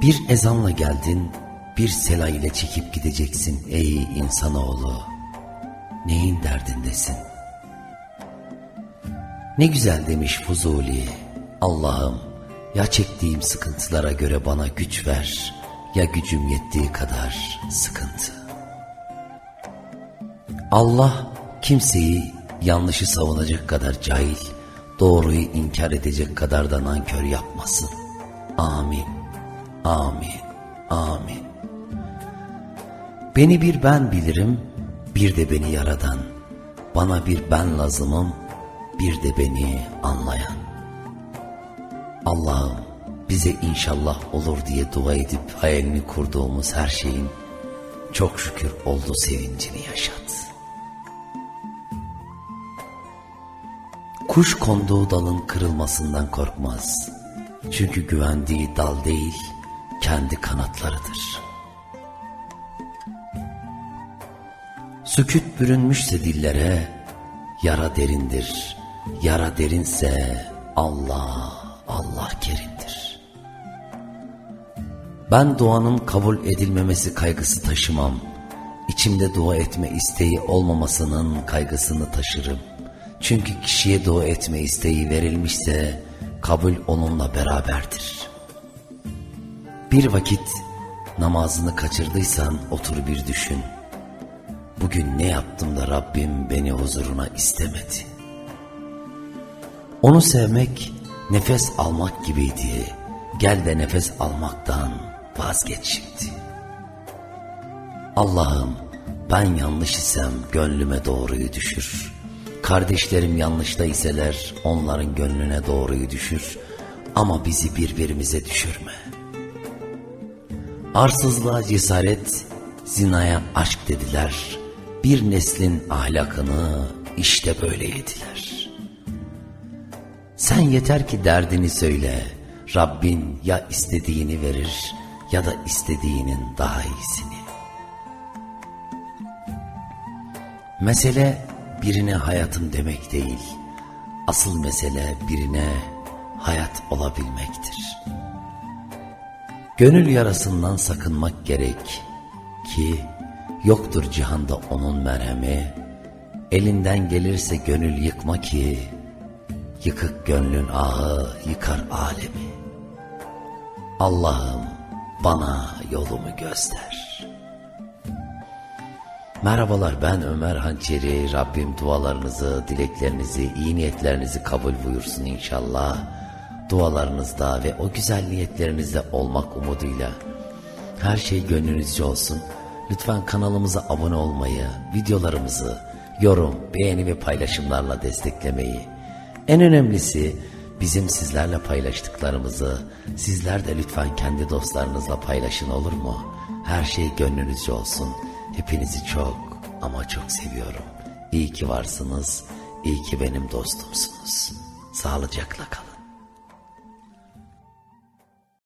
Bir ezanla geldin, bir sela ile çekip gideceksin ey insanoğlu. Neyin derdindesin? Ne güzel demiş Fuzuli. Allah'ım ya çektiğim sıkıntılara göre bana güç ver ya gücüm yettiği kadar sıkıntı. Allah kimseyi yanlışı savunacak kadar cahil, doğruyu inkar edecek kadar da nankör yapmasın. Amin. Amin. Amin. Beni bir ben bilirim, bir de beni yaradan. Bana bir ben lazımım, bir de beni anlayan. Allah'ım bize inşallah olur diye dua edip hayalini kurduğumuz her şeyin çok şükür oldu sevincini yaşat. Kuş konduğu dalın kırılmasından korkmaz. Çünkü güvendiği dal değil, kendi kanatlarıdır. Süküt bürünmüşse dillere, yara derindir. Yara derinse Allah, Allah kerimdir. Ben duanın kabul edilmemesi kaygısı taşımam. İçimde dua etme isteği olmamasının kaygısını taşırım. Çünkü kişiye dua etme isteği verilmişse kabul onunla beraberdir. Bir vakit namazını kaçırdıysan otur bir düşün. Bugün ne yaptım da Rabbim beni huzuruna istemedi. Onu sevmek nefes almak gibiydi. Gel de nefes almaktan vazgeç şimdi. Allah'ım ben yanlış isem gönlüme doğruyu düşür. Kardeşlerim yanlışta iseler onların gönlüne doğruyu düşür. Ama bizi birbirimize düşürme. Arsızlığa cesaret, zinaya aşk dediler. Bir neslin ahlakını işte böyle yediler. Sen yeter ki derdini söyle. Rabbin ya istediğini verir ya da istediğinin daha iyisini. Mesele birine hayatım demek değil. Asıl mesele birine hayat olabilmektir. Gönül yarasından sakınmak gerek ki yoktur cihanda onun merhemi. Elinden gelirse gönül yıkma ki yıkık gönlün ahı yıkar alemi. Allah'ım bana yolumu göster. Merhabalar ben Ömer Hançeri. Rabbim dualarınızı, dileklerinizi, iyi niyetlerinizi kabul buyursun inşallah. Dualarınızda ve o güzel niyetlerinizde olmak umuduyla her şey gönlünüzce olsun. Lütfen kanalımıza abone olmayı, videolarımızı yorum, beğeni ve paylaşımlarla desteklemeyi. En önemlisi bizim sizlerle paylaştıklarımızı sizler de lütfen kendi dostlarınızla paylaşın olur mu? Her şey gönlünüzce olsun. Hepinizi çok ama çok seviyorum. İyi ki varsınız. İyi ki benim dostumsunuz. Sağlıcakla kalın.